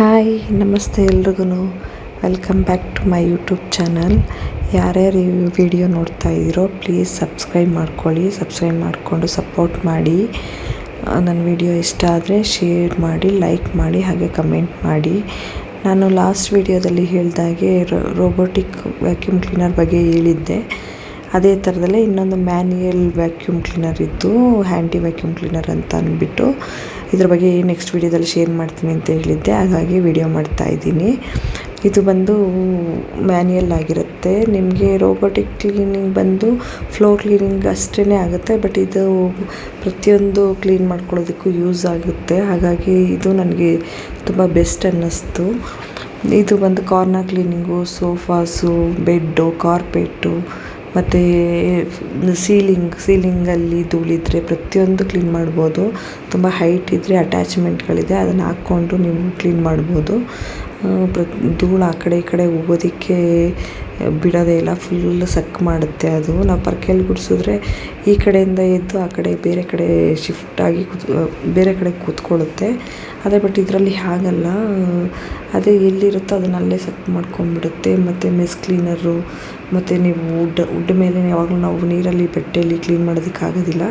Hi, ನಮಸ್ತೆ ಎಲ್ರಿಗೂ welcome back to my YouTube channel ಯಾರ್ಯಾರು ಈ ವಿಡಿಯೋ ನೋಡ್ತಾ ಇದ್ದೀರೋ ಪ್ಲೀಸ್ ಸಬ್ಸ್ಕ್ರೈಬ್ ಮಾಡ್ಕೊಳ್ಳಿ. ಸಬ್ಸ್ಕ್ರೈಬ್ ಮಾಡಿಕೊಂಡು ಸಪೋರ್ಟ್ ಮಾಡಿ. ನನ್ನ ವಿಡಿಯೋ ಇಷ್ಟ ಆದರೆ ಶೇರ್ ಮಾಡಿ ಲೈಕ್ ಮಾಡಿ, ಹಾಗೆ ಕಮೆಂಟ್ ಮಾಡಿ. ನಾನು ಲಾಸ್ಟ್ ವಿಡಿಯೋದಲ್ಲಿ ಹೇಳಿದಾಗೆ ರೋಬೋಟಿಕ್ ವ್ಯಾಕ್ಯೂಮ್ ಕ್ಲೀನರ್ ಬಗ್ಗೆ ಹೇಳಿದ್ದೆ. ಅದೇ ಥರದಲ್ಲೇ ಇನ್ನೊಂದು ಮ್ಯಾನ್ಯಲ್ ವ್ಯಾಕ್ಯೂಮ್ ಕ್ಲೀನರ್ ಇದ್ದು ಹ್ಯಾಂಡಿ ವ್ಯಾಕ್ಯೂಮ್ ಕ್ಲೀನರ್ ಅಂತ ಅಂದ್ಬಿಟ್ಟು ಇದ್ರ ಬಗ್ಗೆ ನೆಕ್ಸ್ಟ್ ವೀಡಿಯೋದಲ್ಲಿ ಶೇರ್ ಮಾಡ್ತೀನಿ ಅಂತ ಹೇಳಿದ್ದೆ. ಹಾಗಾಗಿ ವಿಡಿಯೋ ಮಾಡ್ತಾ ಇದ್ದೀನಿ. ಇದು ಬಂದು ಮ್ಯಾನ್ಯಲ್ ಆಗಿರುತ್ತೆ. ನಿಮಗೆ ರೋಬೋಟಿಕ್ ಕ್ಲೀನಿಂಗ್ ಬಂದು ಫ್ಲೋರ್ ಕ್ಲೀನಿಂಗ್ ಅಷ್ಟೇ ಆಗುತ್ತೆ ಬಟ್ ಇದು ಪ್ರತಿಯೊಂದು ಕ್ಲೀನ್ ಮಾಡ್ಕೊಳ್ಳೋದಕ್ಕೂ ಯೂಸ್ ಆಗುತ್ತೆ. ಹಾಗಾಗಿ ಇದು ನನಗೆ ತುಂಬ ಬೆಸ್ಟ್ ಅನ್ನಿಸ್ತು. ಇದು ಬಂದು corner cleaning sofas bed carpet ಮತ್ತು ಸೀಲಿಂಗ್, ಸೀಲಿಂಗಲ್ಲಿ ಧೂಳಿದ್ರೆ ಪ್ರತಿಯೊಂದು ಕ್ಲೀನ್ ಮಾಡ್ಬೋದು. ತುಂಬ ಹೈಟ್ ಇದ್ದರೆ ಅಟ್ಯಾಚ್ಮೆಂಟ್ಗಳಿದೆ. ಅದನ್ನು ಹಾಕ್ಕೊಂಡು ನೀವು ಕ್ಲೀನ್ ಮಾಡ್ಬೋದು. ಪ್ರ ಧೂಳು ಆ ಕಡೆ ಈ ಕಡೆ ಹೋಗೋದಕ್ಕೆ ಬಿಡೋದೇ ಇಲ್ಲ ಫುಲ್ ಸಕ್ ಮಾಡುತ್ತೆ ಅದು. ನಾವು ಪರ್ಕೆಯಲ್ಲಿ ಗುಡಿಸಿದ್ರೆ ಈ ಕಡೆಯಿಂದ ಎದ್ದು ಆ ಕಡೆ ಬೇರೆ ಕಡೆ ಶಿಫ್ಟ್ ಆಗಿ ಬೇರೆ ಕಡೆ ಕೂತ್ಕೊಳ್ಳುತ್ತೆ. ಅದೇ ಬಟ್ ಇದರಲ್ಲಿ ಹಾಗಲ್ಲ. ಅದೇ ಎಲ್ಲಿರುತ್ತೋ ಅದನ್ನ ಅಲ್ಲೇ ಸಕ್ ಮಾಡ್ಕೊಂಡ್ಬಿಡುತ್ತೆ. ಮತ್ತು ಮೆಸ್ ಕ್ಲೀನರು ಮತ್ತು ನೀವು ವುಡ್ ವುಡ್ ಮೇಲೆ ಯಾವಾಗಲೂ ನಾವು ನೀರಲ್ಲಿ ಬಟ್ಟೆಯಲ್ಲಿ ಕ್ಲೀನ್ ಮಾಡೋದಕ್ಕಾಗೋದಿಲ್ಲ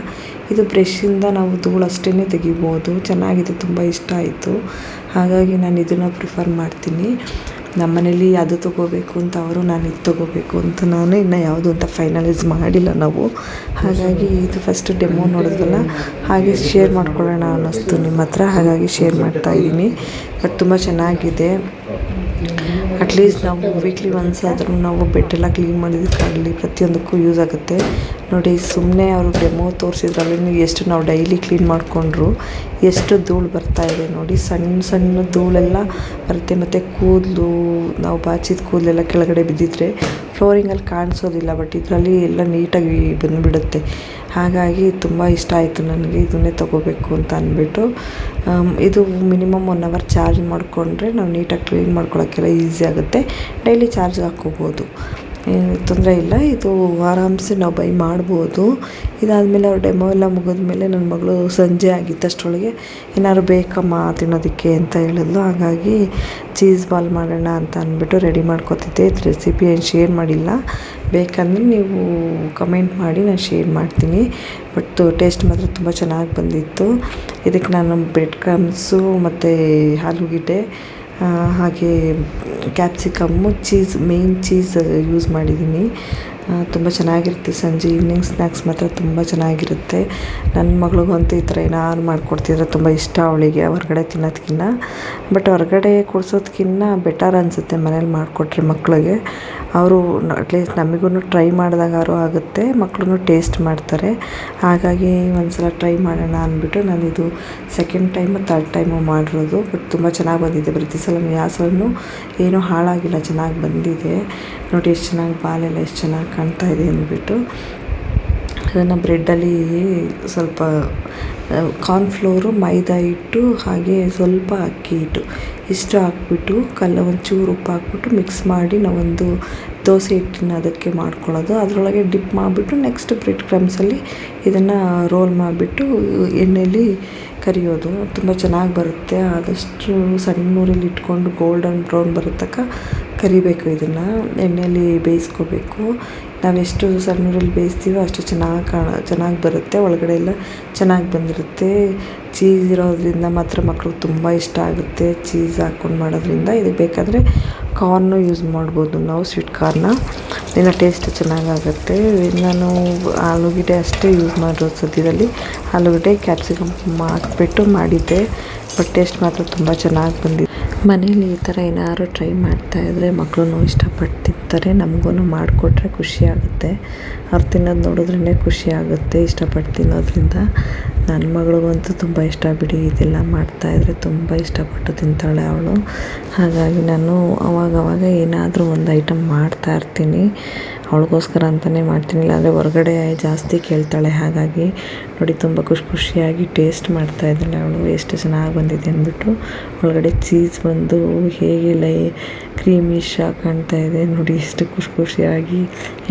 ಇದು ಬ್ರಷಿಂದ ನಾವು ಧೂಳು ಅಷ್ಟೇ ತೆಗಿಬೋದು. ಚೆನ್ನಾಗಿದೆ, ತುಂಬ ಇಷ್ಟ ಆಯಿತು. ಹಾಗಾಗಿ ನಾನು ಇದನ್ನು ಪ್ರಿಫರ್ ಮಾಡ್ತೀನಿ. ನಮ್ಮ ಮನೇಲಿ ಅದು ತೊಗೋಬೇಕು ಅಂತ ಅವರು, ನಾನು ಇದು ತೊಗೋಬೇಕು ಅಂತ ನಾನು ಇನ್ನು ಯಾವುದು ಅಂತ ಫೈನಲೈಸ್ ಮಾಡಿಲ್ಲ ನಾವು. ಹಾಗಾಗಿ ಇದು ಫಸ್ಟ್ ಡೆಮೋ ನೋಡೋದಲ್ಲ ಹಾಗೆ ಶೇರ್ ಮಾಡ್ಕೊಳ್ಳೋಣ ಅನ್ನಿಸ್ತು ನಿಮ್ಮ ಹತ್ರ, ಹಾಗಾಗಿ ಶೇರ್ ಮಾಡ್ತಾ ಇದ್ದೀನಿ. ಬಟ್ ತುಂಬ ಚೆನ್ನಾಗಿದೆ. ಅಟ್ಲೀಸ್ಟ್ ನಾವು ವೀಕ್ಲಿ ಒನ್ಸ್ ಆದರೂ ನಾವು ಬೆಡ್ಡೆಲ್ಲ ಕ್ಲೀನ್ ಮಾಡಿದ್ದಕ್ಕಾಗಲಿ ಪ್ರತಿಯೊಂದಕ್ಕೂ ಯೂಸ್ ಆಗುತ್ತೆ. ನೋಡಿ ಸುಮ್ಮನೆ ಅವರು ಡೆಮೋ ತೋರಿಸಿದ್ರಲ್ಲಿ ಎಷ್ಟು ನಾವು ಡೈಲಿ ಕ್ಲೀನ್ ಮಾಡಿಕೊಂಡ್ರು, ಎಷ್ಟು ಧೂಳು ಬರ್ತಾ ಇದೆ ನೋಡಿ ಸಣ್ಣ ಸಣ್ಣ ಧೂಳೆಲ್ಲ ಬರುತ್ತೆ. ಮತ್ತು ಕೂದಲು, ನಾವು ಬಾಚಿದ ಕೂದಲೆಲ್ಲ ಕೆಳಗಡೆ ಬಿದ್ದಿದ್ರೆ ಫ್ಲೋರಿಂಗಲ್ಲಿ ಕಾಣಿಸೋದಿಲ್ಲ ಬಟ್ ಇದರಲ್ಲಿ ಎಲ್ಲ ನೀಟಾಗಿ ಬಂದುಬಿಡುತ್ತೆ. ಹಾಗಾಗಿ ತುಂಬ ಇಷ್ಟ ಆಯಿತು ನನಗೆ, ಇದನ್ನೇ ತೊಗೋಬೇಕು ಅಂತ ಅಂದ್ಬಿಟ್ಟು. ಇದು ಮಿನಿಮಮ್ ಒನ್ ಅವರ್ ಚಾರ್ಜ್ ಮಾಡಿಕೊಂಡ್ರೆ ನಾವು ನೀಟಾಗಿ ಕ್ಲೀನ್ ಮಾಡ್ಕೊಳ್ಳೋಕ್ಕೆಲ್ಲ ಈಸಿ ಆಗುತ್ತೆ. ಡೈಲಿ ಚಾರ್ಜ್ ಹಾಕ್ಕೋಬೋದು. ತೊಂದರೆ ಇಲ್ಲ. ಇದು ಆರಾಮ್ಸೆ ನಾವು ಬೈ ಮಾಡ್ಬೋದು. ಇದಾದಮೇಲೆ ಅವ್ರ ಡೆಮೋ ಎಲ್ಲ ಮುಗಿದ್ಮೇಲೆ ನನ್ನ ಮಗಳು ಸಂಜೆ ಆಗಿತ್ತು ಅಷ್ಟರೊಳಗೆ. ಏನಾದ್ರು ಬೇಕಮ್ಮ ತಿನ್ನೋದಕ್ಕೆ ಅಂತ ಹೇಳಿದ್ಲು. ಹಾಗಾಗಿ ಚೀಸ್ ಬಾಲ್ ಮಾಡೋಣ ಅಂತ ಅಂದ್ಬಿಟ್ಟು ರೆಡಿ ಮಾಡ್ಕೊತಿದ್ದೆ. ರೆಸಿಪಿ ಏನು ಶೇರ್ ಮಾಡಿಲ್ಲ. ಬೇಕಂದರೆ ನೀವು ಕಮೆಂಟ್ ಮಾಡಿ, ನಾನು ಶೇರ್ ಮಾಡ್ತೀನಿ. ಬಟ್ ಟೇಸ್ಟ್ ಮಾತ್ರ ತುಂಬ ಚೆನ್ನಾಗಿ ಬಂದಿತ್ತು. ಇದಕ್ಕೆ ನಾನು ಬ್ರೆಡ್ ಕ್ರಮ್ಸು ಮತ್ತು ಆಲೂಗೆಡ್ಡೆ ಹಾಗೆ capsicum cheese main cheese use ಮಾಡಿದ್ದೀನಿ. ತುಂಬ ಚೆನ್ನಾಗಿರುತ್ತೆ. ಸಂಜೆ ಈವ್ನಿಂಗ್ ಸ್ನ್ಯಾಕ್ಸ್ ಮಾತ್ರ ತುಂಬ ಚೆನ್ನಾಗಿರುತ್ತೆ. ನನ್ನ ಮಗಳಿಗಂತೂ ಈ ಥರ ಏನಾದ್ರು ಮಾಡಿಕೊಡ್ತಿದ್ರೆ ತುಂಬ ಇಷ್ಟ ಅವಳಿಗೆ. ಹೊರಗಡೆ ತಿನ್ನೋದಕ್ಕಿಂತ ಬಟ್ ಹೊರಗಡೆ ಕೊಡ್ಸೋದಕ್ಕಿಂತ ಬೆಟರ್ ಅನಿಸುತ್ತೆ ಮನೇಲಿ ಮಾಡಿಕೊಟ್ರೆ ಮಕ್ಕಳಿಗೆ ಅವರು ಅಟ್ಲೀಸ್ಟ್ ನಮಗೂ ಟ್ರೈ ಮಾಡಿದಾಗಾರು ಆಗುತ್ತೆ. ಮಕ್ಕಳೂ ಟೇಸ್ಟ್ ಮಾಡ್ತಾರೆ. ಹಾಗಾಗಿ ಒಂದು ಸಲ ಟ್ರೈ ಮಾಡೋಣ ಅಂದ್ಬಿಟ್ಟು ನಾನಿದು ಸೆಕೆಂಡ್ ಟೈಮು ತರ್ಡ್ ಟೈಮು ಮಾಡಿರೋದು. ಬಟ್ ತುಂಬ ಚೆನ್ನಾಗಿ ಬಂದಿದೆ. ಪ್ರತಿ ಸಲ ಯಾವ ಸಲನೂ ಏನೂ ಹಾಳಾಗಿಲ್ಲ. ಚೆನ್ನಾಗಿ ಬಂದಿದೆ. ನೋಡಿ, ಎಷ್ಟು ಚೆನ್ನಾಗಿ ಬಾಲೆಲ್ಲ ಎಷ್ಟು ಚೆನ್ನಾಗಿ ಕಾಣ್ತಾ ಇದೆ ಅಂದ್ಬಿಟ್ಟು. ಅದನ್ನು ಬ್ರೆಡ್ಡಲ್ಲಿ ಸ್ವಲ್ಪ ಕಾರ್ನ್ಫ್ಲೋರು, ಮೈದಾ ಹಿಟ್ಟು, ಹಾಗೆ ಸ್ವಲ್ಪ ಅಕ್ಕಿ ಹಿಟ್ಟು ಇಷ್ಟು ಹಾಕ್ಬಿಟ್ಟು, ಕಲ್ಲ ಒಂಚೂರು ಉಪ್ಪು ಹಾಕ್ಬಿಟ್ಟು ಮಿಕ್ಸ್ ಮಾಡಿ ನಾವೊಂದು ದೋಸೆ ಹಿಟ್ಟನ್ನ ಅದಕ್ಕೆ ಮಾಡ್ಕೊಳ್ಳೋದು. ಅದರೊಳಗೆ ಡಿಪ್ ಮಾಡಿಬಿಟ್ಟು ನೆಕ್ಸ್ಟ್ ಬ್ರೆಡ್ ಕ್ರಮ್ಸಲ್ಲಿ ಇದನ್ನು ರೋಲ್ ಮಾಡಿಬಿಟ್ಟು ಎಣ್ಣೆಯಲ್ಲಿ ಕರಿಯೋದು. ತುಂಬ ಚೆನ್ನಾಗಿ ಬರುತ್ತೆ. ಆದಷ್ಟು ಸಣ್ಣ ಊರಲ್ಲಿ ಇಟ್ಕೊಂಡು ಗೋಲ್ಡನ್ ಬ್ರೌನ್ ಬರೋ ತನಕ ಕರಿಬೇಕು ಇದನ್ನು. ಎಣ್ಣೆಯಲ್ಲಿ ಬೇಯಿಸ್ಕೋಬೇಕು. ನಾವೆಷ್ಟು ಸಣ್ಣೂರಲ್ಲಿ ಬೇಯಿಸ್ತೀವೋ ಅಷ್ಟು ಚೆನ್ನಾಗಿ ಕಾಣ, ಚೆನ್ನಾಗಿ ಬರುತ್ತೆ. ಒಳಗಡೆ ಎಲ್ಲ ಚೆನ್ನಾಗಿ ಬಂದಿರುತ್ತೆ. ಚೀಸ್ ಇರೋದ್ರಿಂದ ಮಾತ್ರ ಮಕ್ಳಿಗೆ ತುಂಬ ಇಷ್ಟ ಆಗುತ್ತೆ ಚೀಸ್ ಹಾಕ್ಕೊಂಡು ಮಾಡೋದ್ರಿಂದ. ಇದಕ್ಕೆ ಬೇಕಾದರೆ ಕಾರ್ನು ಯೂಸ್ ಮಾಡ್ಬೋದು ನಾವು, ಸ್ವೀಟ್ ಕಾರ್ನ. ಇನ್ನು ಟೇಸ್ಟ್ ಚೆನ್ನಾಗಾಗುತ್ತೆ. ನಾನು ಆಲೂಗೆಡ್ಡೆ ಅಷ್ಟೇ ಯೂಸ್ ಮಾಡಿರೋದು ಸದ್ಯದಲ್ಲಿ. ಆಲೂಗಡ್ಡೆ ಕ್ಯಾಪ್ಸಿಕಮ್ ಹಾಕ್ಬಿಟ್ಟು ಮಾಡಿದ್ದೆ. ಬಟ್ ಟೇಸ್ಟ್ ಮಾತ್ರ ತುಂಬ ಚೆನ್ನಾಗಿ ಬಂದಿದೆ. ಮನೇಲಿ ಈ ಥರ ಏನಾದ್ರು ಟ್ರೈ ಮಾಡ್ತಾಯಿದ್ರೆ ಮಕ್ಕಳು ಇಷ್ಟಪಟ್ಟು ತಿಂತಾರೆ ನಮಗೂ ಮಾಡಿಕೊಟ್ರೆ ಖುಷಿಯಾಗುತ್ತೆ ಅವ್ರು ತಿನ್ನೋದು ನೋಡಿದ್ರೇ ಖುಷಿಯಾಗುತ್ತೆ ಇಷ್ಟಪಟ್ಟು ತಿನ್ನೋದ್ರಿಂದ. ನನ್ನ ಮಗಳಿಗಂತೂ ತುಂಬ ಇಷ್ಟ ಬಿಡಿ, ಇದೆಲ್ಲ ಮಾಡ್ತಾಯಿದ್ರೆ ತುಂಬ ಇಷ್ಟಪಟ್ಟು ತಿಂತಾಳೆ ಅವಳು. ಹಾಗಾಗಿ ನಾನು ಅವಾಗವಾಗ ಏನಾದರೂ ಒಂದು ಐಟಮ್ ಮಾಡ್ತಾಯಿರ್ತೀನಿ ಅವಳಿಗೋಸ್ಕರ ಅಂತಲೇ ಮಾಡ್ತೀನಿ ಇಲ್ಲಾಂದರೆ ಹೊರಗಡೆ ಜಾಸ್ತಿ ಕೇಳ್ತಾಳೆ. ಹಾಗಾಗಿ ನೋಡಿ, ತುಂಬ ಖುಷಿ ಖುಷಿಯಾಗಿ ಟೇಸ್ಟ್ ಮಾಡ್ತಾ ಇದ್ದಾಳೆ ಅವಳು. ಎಷ್ಟು ಚೆನ್ನಾಗಿ ಬಂದಿದೆ ಅಂದ್ಬಿಟ್ಟು ಒಳಗಡೆ ಚೀಸ್ ಬಂದು ಹೇಗೆ ಲೈ ಕ್ರೀಮಿಶ್ ಕಾಣ್ತಾ ಇದೆ. ನೋಡಿ, ಎಷ್ಟು ಖುಷಿ ಖುಷಿಯಾಗಿ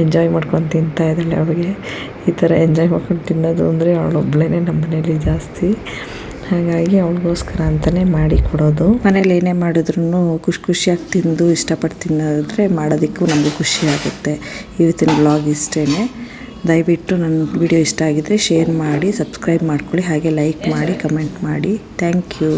ಎಂಜಾಯ್ ಮಾಡ್ಕೊಂಡು ತಿಂತಾ ಇದ್ದಾಳೆ ಅವಳಿಗೆ. ಈ ಥರ ಎಂಜಾಯ್ ಮಾಡ್ಕೊಂಡು ತಿನ್ನೋದು ಅಂದರೆ ಅವಳೊಬ್ಬಳೇ ನಮ್ಮ ಮನೇಲಿ ಜಾಸ್ತಿ. ಹಾಗಾಗಿ ಅವಳಿಗೋಸ್ಕರ ಅಂತಲೇ ಮಾಡಿ ಕೊಡೋದು. ಮನೇಲಿ ಏನೇ ಮಾಡಿದ್ರು ಖುಷಿ ಖುಷಿಯಾಗಿ ತಿಂದು ಇಷ್ಟಪಟ್ಟು ತಿನ್ನೋದ್ರೆ ಮಾಡೋದಕ್ಕೂ ನಮಗೂ ಖುಷಿ ಆಗುತ್ತೆ. ಇವತ್ತಿನ ಬ್ಲಾಗ್ ಇಷ್ಟೇ ದಯವಿಟ್ಟು ನನ್ನ ವಿಡಿಯೋ ಇಷ್ಟ ಆಗಿದ್ದರೆ ಶೇರ್ ಮಾಡಿ ಸಬ್ಸ್ಕ್ರೈಬ್ ಮಾಡ್ಕೊಳ್ಳಿ. ಹಾಗೆ ಲೈಕ್ ಮಾಡಿ ಕಮೆಂಟ್ ಮಾಡಿ. Thank you